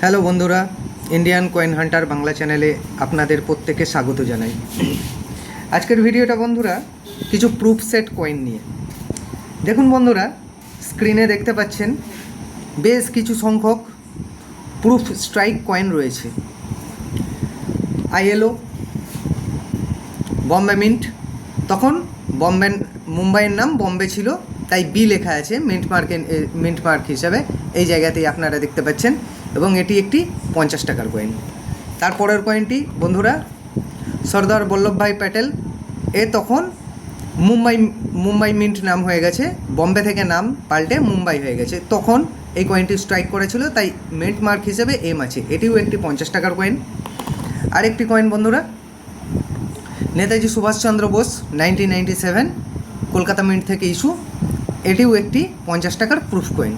Hello বন্ধুরা Indian coin Hunter Bangla চ্যানেলে আপনাদের প্রত্যেকে স্বাগত জানাই। আজকের ভিডিওটা বন্ধুরা, কিছু প্রুফ সেট কয়েন নিয়ে। দেখুন বন্ধুরা স্ক্রিনে দেখতে পাচ্ছেন, বেশ কিছু সংখ্যক প্রুফ স্ট্রাইক কয়েন রয়েছে। আইএলও বম্বে মিন্ট তখন বম্বে মুম্বাইয়ের নাম বম্বে ছিল, তাই বি লেখা আছে মিন্ট মার্কের মিন্ট মার্ক হিসাবে, এই জায়গাতেই আপনারা দেখতে পাচ্ছেন। এবং এটি একটি পঞ্চাশ টাকার কয়েন তারপরের কয়েনটি বন্ধুরা, সর্দার বল্লভভাই প্যাটেল। এ তখন মুম্বাই মুম্বাই মিন্ট নাম হয়ে গেছে। বম্বে থেকে নাম পাল্টে মুম্বাই হয়ে গেছে। তখন এই কয়েনটি স্ট্রাইক করেছিল, তাই মিন্ট মার্ক হিসেবে এম আছে। এটিও একটি পঞ্চাশ টাকার কয়েন আরেকটি কয়েন বন্ধুরা, Netaji Subhash Chandra Bose nineteen ninety seven Kolkata mint থেকে ইস্যু এটিও একটি পঞ্চাশ টাকার প্রুফ কয়েন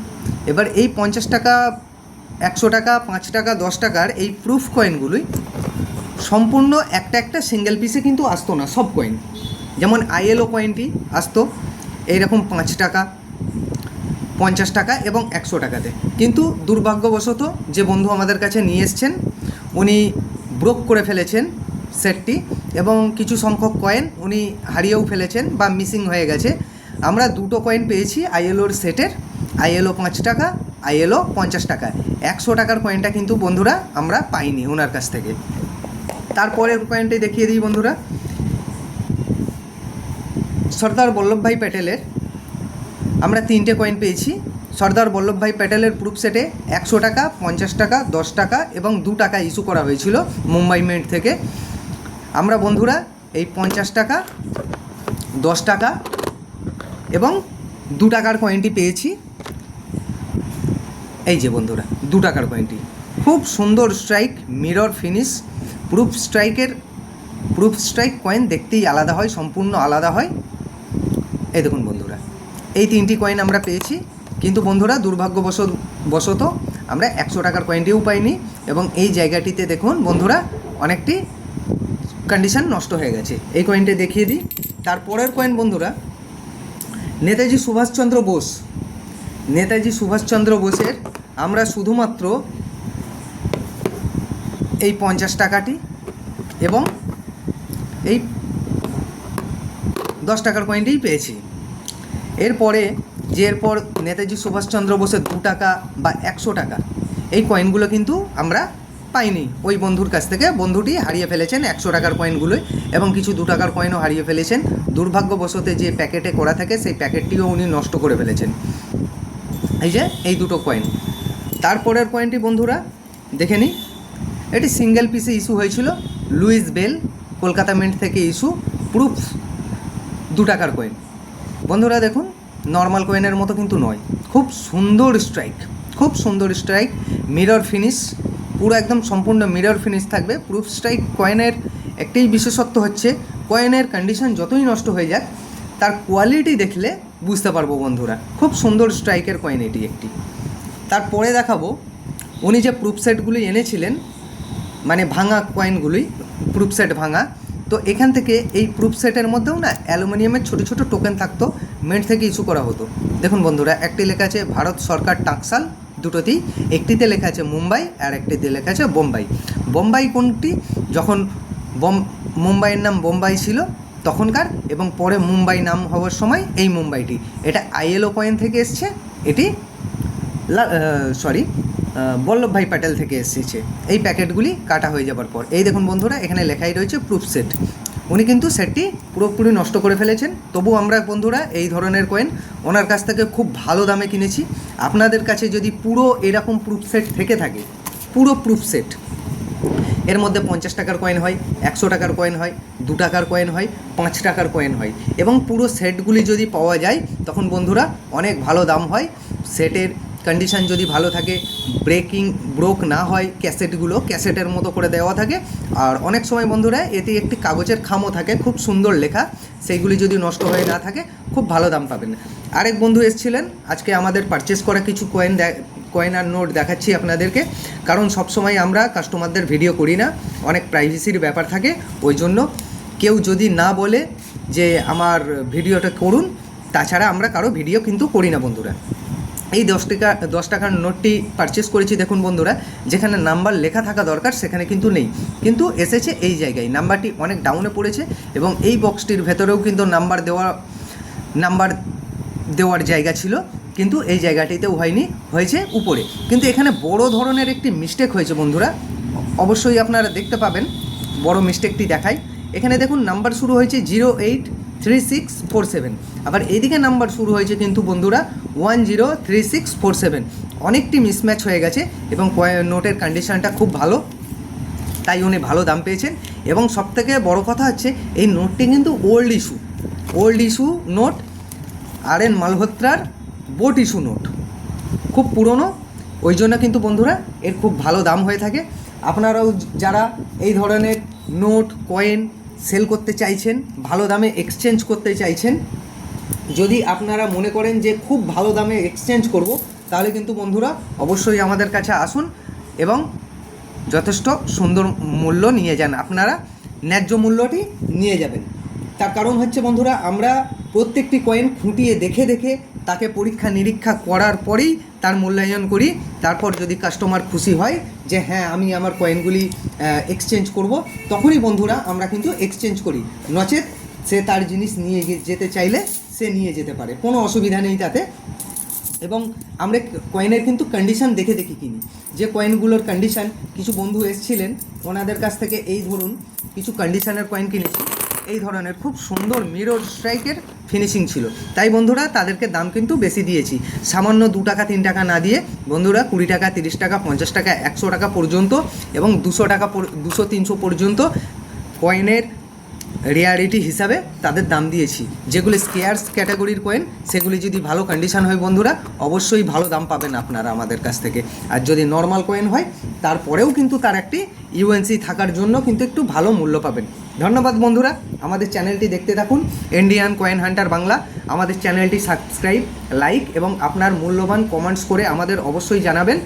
এবার এই পঞ্চাশ টাকা একশো টাকা, পাঁচ টাকা, দশ টাকার এই প্রুফ কয়েনগুলোই সম্পূর্ণ একটা একটা সিঙ্গেল পিসে কিন্তু আসতো না, সব কয়েন যেমন আইএলও কয়েনটি আসতো, এইরকম পাঁচ টাকা, পঞ্চাশ টাকা এবং একশো টাকাতে। কিন্তু দুর্ভাগ্যবশত যে বন্ধু আমাদের কাছে নিয়ে এসছেন, উনি ব্রোক করে ফেলেছেন সেটটি এবং কিছু সংখ্যক কয়েন উনি হারিয়েও ফেলেছেন বা মিসিং হয়ে গেছে। আমরা দুটো কয়েন পেয়েছি আইএলওর সেটের আইএলও পাঁচ টাকা আইএলও পঞ্চাশ টাকা একশো টাকার কয়েনটা কিন্তু বন্ধুরা আমরা পাইনি ওনার কাছ থেকে। তারপরের কয়েনটি দেখিয়ে দিই বন্ধুরা। সর্দার বল্লভভাই প্যাটেলের। আমরা তিনটে কয়েন পেয়েছি। সর্দার বল্লভভাই প্যাটেলের প্রুফ সেটে একশো টাকা, পঞ্চাশ টাকা, দশ টাকা এবং দু টাকা ইস্যু করা হয়েছিল মুম্বাই মিন্ট থেকে। আমরা বন্ধুরা এই পঞ্চাশ টাকা, দশ টাকা এবং দু টাকার কয়েনটি পেয়েছি। এই যে বন্ধুরা, দু টাকার কয়েনটি খুব সুন্দর স্ট্রাইক মিরর ফিনিশ প্রুফ স্ট্রাইকের প্রুফ স্ট্রাইক কয়েন দেখতেই আলাদা হয়, সম্পূর্ণ আলাদা হয়। এই দেখুন বন্ধুরা, এই তিনটি কয়েন আমরা পেয়েছি। কিন্তু বন্ধুরা, দুর্ভাগ্যবশত, বশত আমরা একশো টাকার কয়েনটিও পাইনি এবং এই জায়গাটিতে দেখুন বন্ধুরা, অনেকটি কন্ডিশন নষ্ট হয়ে গেছে। এই কয়েনটি দেখিয়ে দিই। তারপরের কয়েন বন্ধুরা, নেতাজি সুভাষচন্দ্র বোস। নেতাজি সুভাষচন্দ্র বোসের আমরা শুধুমাত্র এই পঞ্চাশ টাকাটি এবং এই দশ টাকার কয়েনটিই পেয়েছি। এরপরে যে এরপর নেতাজি সুভাষচন্দ্র বোসের দু টাকা বা একশো টাকা, এই কয়েনগুলো কিন্তু আমরা পাইনি। ওই বন্ধুর কাছ থেকে বন্ধুটি হারিয়ে ফেলেছেন একশো টাকার কয়েনগুলোই এবং কিছু দু টাকার কয়েনও হারিয়ে ফেলেছেন। দুর্ভাগ্যবশতে যে প্যাকেটে করা থাকে, সেই প্যাকেটটিও উনি নষ্ট করে ফেলেছেন। এই যে, এই দুটো কয়েন তারপরের কয়েনটি বন্ধুরা, দেখে নিই এটি সিঙ্গেল পিসে ইস্যু হয়েছিল লুইস বেল কলকাতা মিন্ট থেকে ইস্যু প্রুফ দু টাকার কয়েন বন্ধুরা দেখুন নর্মাল কয়েনের মতো কিন্তু নয়, খুব সুন্দর স্ট্রাইক খুব সুন্দর স্ট্রাইক মিরর ফিনিশ পুরো একদম সম্পূর্ণ মিরর ফিনিশ থাকবে প্রুফ স্ট্রাইক কয়েনের একটাই বিশেষত্ব হচ্ছে কয়েনের কন্ডিশন যতই নষ্ট হয়ে যাক, তার কোয়ালিটি দেখলে বুঝতে পারব বন্ধুরা, খুব সুন্দর স্ট্রাইকের কয়েন এটি একটি। তারপরে দেখাবো, উনি যে প্রুফ সেটগুলি এনেছিলেন মানে ভাঙা কয়েনগুলি প্রুফ সেট ভাঙা, তো এখান থেকে এই প্রুফ সেটের মধ্যেও না অ্যালুমিনিয়ামের ছোটো ছোটো টোকেন থাকতো মেন্ট থেকে ইস্যু করা হতো। দেখুন বন্ধুরা, একটি লেখা আছে, ভারত সরকার টাকসাল দুটোতেই। একটিতে লেখা আছে, মুম্বাই আর একটিতে লেখা আছে, বোম্বাই বোম্বাই কোনটি? যখন বম, মুম্বাইয়ের নাম বোম্বাই ছিল তখনকার, এবং পরে মুম্বাই নাম হওয়ার সময় এই মুম্বাইটি। এটা আইএলও কয়েন থেকে এসছে, এটি সরি বল্লভভাই প্যাটেল থেকে এসেছে। এই প্যাকেটগুলি কাটা হয়ে যাবার পর। এই দেখুন বন্ধুরা, এখানে লেখাই রয়েছে প্রুফ সেট উনি কিন্তু সেটটি পুরোপুরি নষ্ট করে ফেলেছেন। তবু আমরা বন্ধুরা এই ধরনের কয়েন ওনার কাছ থেকে খুব ভালো দামে কিনেছি। আপনাদের কাছে যদি পুরো এরকম প্রুফ সেট থেকে থাকে, পুরো প্রুফ সেট এর মধ্যে পঞ্চাশ টাকার কয়েন হয়, একশো টাকার কয়েন হয়, দু টাকার কয়েন হয়, পাঁচ টাকার কয়েন হয়। এবং পুরো সেটগুলি যদি পাওয়া যায়, তখন বন্ধুরা অনেক ভালো দাম হয়। সেটের কন্ডিশন যদি ভালো থাকে ব্রেকিং ব্রোক না হয়, ক্যাসেটগুলো ক্যাসেটের মতো করে দেওয়া থাকে। আর অনেক সময় বন্ধুরা, এতে একটি কাগজের খামও থাকে, খুব সুন্দর লেখা। সেইগুলি যদি নষ্ট হয়ে না থাকে, খুব ভালো দাম পাবেন। আরেক বন্ধু এসেছিলেন, আজকে আমাদের পারচেস করা কিছু কয়েন কয়েন আর নোট দেখাচ্ছি আপনাদেরকে। কারণ সবসময় আমরা কাস্টমারদের ভিডিও করি না, অনেক প্রাইভেসির ব্যাপার থাকে, ওই জন্য কেউ যদি না বলে যে আমার ভিডিওটা করুন, তাছাড়া আমরা কারও ভিডিও কিন্তু করি না বন্ধুরা। এই দশ টাকা, দশ টাকার নোটটি পারচেস করেছি, দেখুন বন্ধুরা, যেখানে নাম্বার লেখা থাকা দরকার, সেখানে কিন্তু নেই। কিন্তু এসেছে এই জায়গায় নাম্বারটি অনেক ডাউনে পড়েছে এবং এই বক্সটির ভেতরেও কিন্তু নাম্বার দেওয়া নাম্বার দেওয়ার জায়গা ছিল, কিন্তু এই জায়গাটিতেও হয়নি, হয়েছে উপরে। কিন্তু এখানে বড় ধরনের একটি মিস্টেক হয়েছে বন্ধুরা, অবশ্যই আপনারা দেখতে পাবেন, বড় মিস্টেকটি দেখাই এখানে দেখুন নাম্বার শুরু হয়েছে zero eight three six four seven আবার এইদিকে নাম্বার শুরু হয়েছে কিন্তু বন্ধুরা one zero three six four seven অনেকটি মিসম্যাচ হয়ে গেছে এবং নোটের কন্ডিশনটা খুব ভালো, তাই উনি ভালো দাম পেয়েছেন। এবং সবথেকে বড় কথা হচ্ছে, এই নোটটি কিন্তু old issue old issue note R N মালহোত্রার বোট ইস্যু নোট। খুব পুরনো, ওই জন্য কিন্তু বন্ধুরা এর খুব ভালো দাম হয়ে থাকে। আপনারাও যারা এই ধরনের নোট কয়েন সেল করতে চাইছেন, ভালো দামে এক্সচেঞ্জ করতে চাইছেন, যদি আপনারা মনে করেন যে খুব ভালো দামে এক্সচেঞ্জ করব, তাহলে কিন্তু বন্ধুরা অবশ্যই আমাদের কাছে আসুন এবং যথেষ্ট সুন্দর মূল্য নিয়ে যান। আপনারা ন্যায্য মূল্যটি নিয়ে যাবেন। তার কারণ হচ্ছে বন্ধুরা, আমরা প্রত্যেকটি কয়েন খুঁটিয়ে দেখে দেখে তাকে পরীক্ষা নিরীক্ষা করার পরেই তার মূল্যায়ন করি। তারপর যদি কাস্টমার খুশি হয় যে হ্যাঁ আমি আমার কয়েনগুলি এক্সচেঞ্জ করব, তখনই বন্ধুরা আমরা কিন্তু এক্সচেঞ্জ করি। নচেত সে তার জিনিস নিয়ে যেতে চাইলে সে নিয়ে যেতে পারে। কোনো অসুবিধা নেই তাতে। এবং আমরা কয়েনের কিন্তু কন্ডিশন দেখে দেখে কিনি। যে কয়েনগুলোর কন্ডিশন কিছু বন্ধু এসছিলেন, ওনাদের কাছ থেকে এই ধরুন, কিছু কন্ডিশনের কয়েন কিনেছি। এই ধরনের খুব সুন্দর মিরর স্ট্রাইকের ফিনিশিং ছিল। তাই বন্ধুরা, তাদেরকে দাম কিন্তু বেশি দিয়েছি। সামান্য দু টাকা, তিন টাকা না দিয়ে বন্ধুরা কুড়ি টাকা, তিরিশ টাকা, পঞ্চাশ টাকা, একশো টাকা পর্যন্ত এবং দুশো টাকা দুশো, তিনশো পর্যন্ত কয়েনের রেয়ারিটি হিসাবে তাদের দাম দিয়েছি। যেগুলি স্কেয়ার্স ক্যাটাগরির কয়েন সেগুলি যদি ভালো কন্ডিশন হয় বন্ধুরা, অবশ্যই ভালো দাম পাবেন আপনারা আমাদের কাছ থেকে। আর যদি নর্মাল কয়েন হয়, তারপরেও কিন্তু তার একটি ইউএনসি থাকার জন্য কিন্তু একটু ভালো মূল্য পাবেন। ধন্যবাদ বন্ধুরা, আমাদের চ্যানেলটি দেখতে থাকুন ইন্ডিয়ান কয়েন হান্টার বাংলা আমাদের চ্যানেলটি সাবস্ক্রাইব লাইক এবং আপনার মূল্যবান কমেন্টস করে আমাদের অবশ্যই জানাবেন।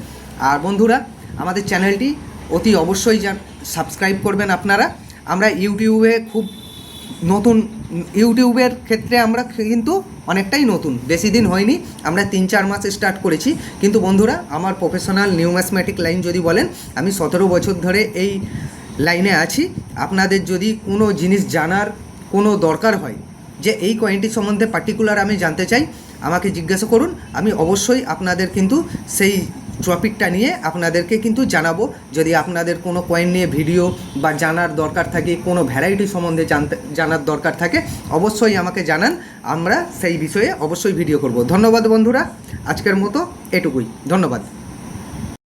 আর বন্ধুরা, আমাদের চ্যানেলটি অতি অবশ্যই সাবস্ক্রাইব করবেন আপনারা। আমরা ইউটিউবে খুব নতুন ইউটিউবের ক্ষেত্রে আমরা কিন্তু অনেকটাই নতুন। বেশি দিন হয়নি, আমরা তিন চার মাস স্টার্ট করেছি। কিন্তু বন্ধুরা, আমার প্রফেশনাল নিউম্যাথমেটিক লাইন যদি বলেন, আমি সতেরো বছর ধরে এই লাইনে আছি। আপনাদের যদি কোনো জিনিস জানার কোনো দরকার হয়, যে এই কয়েনটি সম্বন্ধে পার্টিকুলার আমি জানতে চাই, আমাকে জিজ্ঞাসা করুন। আমি অবশ্যই আপনাদের কিন্তু সেই টপিকটা নিয়ে আপনাদেরকে কিন্তু জানাব। যদি আপনাদের কোনো কয়েন নিয়ে ভিডিও বা জানার দরকার থাকে, কোনো ভ্যারাইটি সম্বন্ধে জানতে, জানার দরকার থাকে, অবশ্যই আমাকে জানান। আমরা সেই বিষয়ে অবশ্যই ভিডিও করব। ধন্যবাদ বন্ধুরা। আজকের মতো এটুকুই। ধন্যবাদ।